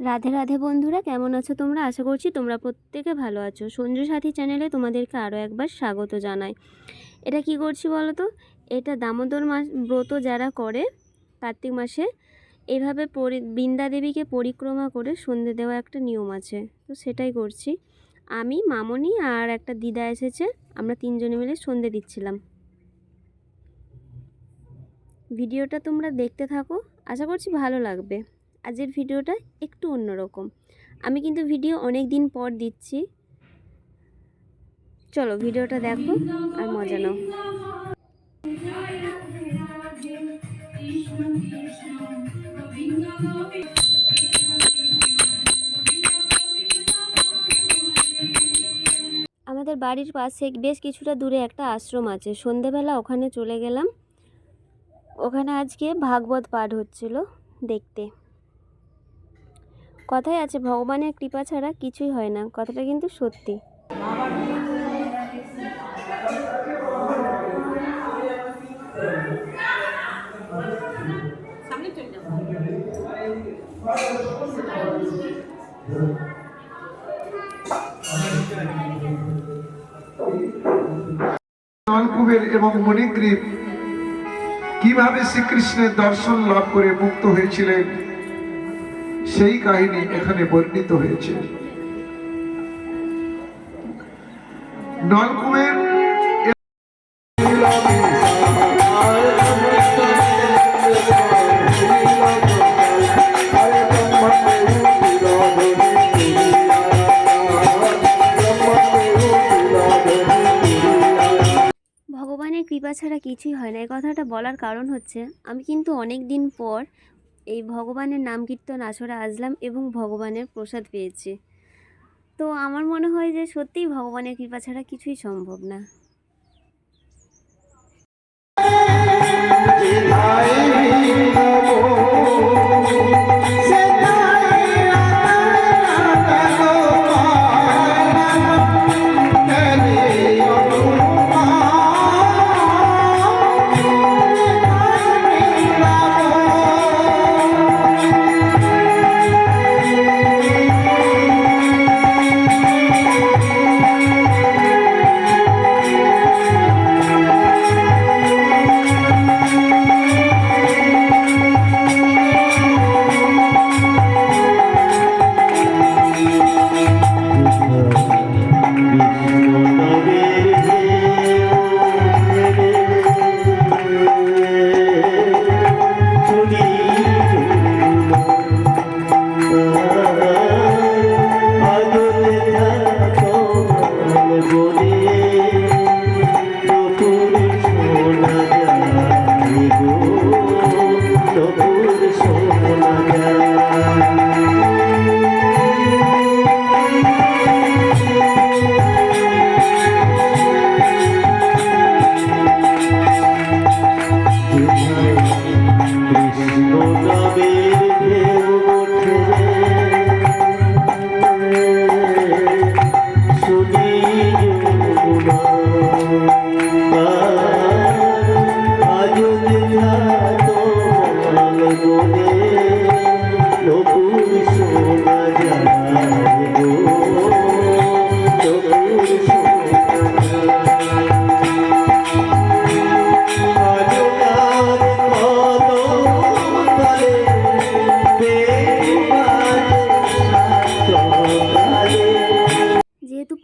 রাধে রাধে বন্ধুরা, কেমন আছো তোমরা? আশা করছি তোমরা প্রত্যেকে ভালো আছো। সঞ্জু সাথী চ্যানেলে তোমাদেরকে আরও একবার স্বাগত জানাই। এটা কি করছি বলো তো এটা দামোদর মাস ব্রত যারা করে, কার্তিক মাসে, এভাবে পরি বৃন্দা দেবীকে পরিক্রমা করে সন্ধে দেওয়া একটা নিয়ম আছে। তো সেটাই করছি। আমি, মামনি আর একটা দিদা এসেছে, আমরা তিনজনে মিলে সন্ধে দিচ্ছিলাম। ভিডিওটা তোমরা দেখতে থাকো, আশা করছি ভালো লাগবে। আজকের ভিডিওটা একটু অন্যরকম। আমি কিন্তু ভিডিও অনেক দিন পর দিচ্ছি। চলো ভিডিওটা দেখো আর মজা নাও। আমাদের বাড়ির পাশে বেশ কিছুটা দূরে একটা আশ্রম আছে। সন্ধেবেলা ওখানে চলে গেলাম। ওখানে আজকে ভাগবত পাঠ হচ্ছিল দেখতে। কথায় আছে, ভগবানের কৃপা ছাড়া কিছুই হয় না। কথাটা কিন্তু সত্যি। নলকুবের এবং মণিগ্রীব কীভাবে শ্রীকৃষ্ণের দর্শন লাভ করে মুক্ত হয়েছিলেন? সেই কাহিনী এখানে বর্ণিত হয়েছে। ভগবানের কৃপা ছাড়া কিছুই হয় না। এই কথাটা বলার কারণ হচ্ছে, আমি কিন্তু অনেক দিন পর এই ভগবানের নাম কীর্তন আসরে আসলাম এবং ভগবানের প্রসাদ পেয়েছি। তো আমার মনে হয় যে সত্যিই ভগবানের কৃপা ছাড়া কিছুই সম্ভব না।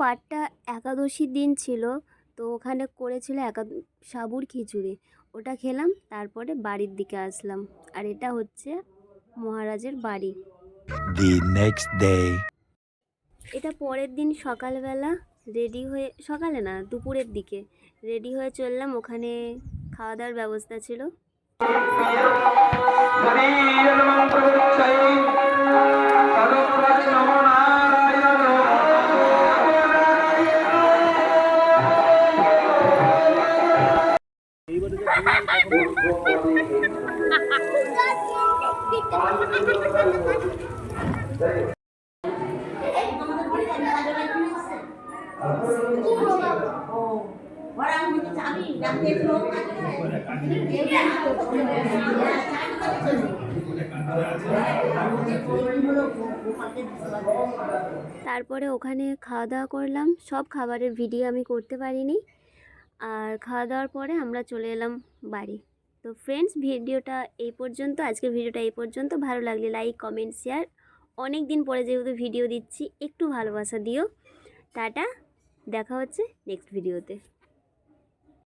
পাঠটা একাদশীর দিন ছিল তো ওখানে করেছিল একা সাবুর খিচুড়ি। ওটা খেলাম তারপরে বাড়ির দিকে আসলাম। আর এটা হচ্ছে মহারাজের বাড়ি। The next day. এটা পরের দিন সকালবেলা রেডি হয়ে সকালে না দুপুরের দিকে রেডি হয়ে চললাম। ওখানে খাওয়া দাওয়ার ব্যবস্থা ছিল। তারপরে ওখানে খাওয়া দাওয়া করলাম। সব খাবারের ভিডিও আমি করতে পারিনি। আর খাওয়া দাওয়ার পরে আমরা চলে এলাম বাড়ি। তো ফ্রেন্ডস ভিডিওটা এই পর্যন্ত। আজকের ভিডিওটা এই পর্যন্ত। ভালো লাগলে লাইক কমেন্ট শেয়ার অনেক দিন পরে যেহেতু ভিডিও দিচ্ছি, একটু ভালোবাসা দিও। টাটা, দেখা হচ্ছে নেক্সট ভিডিওতে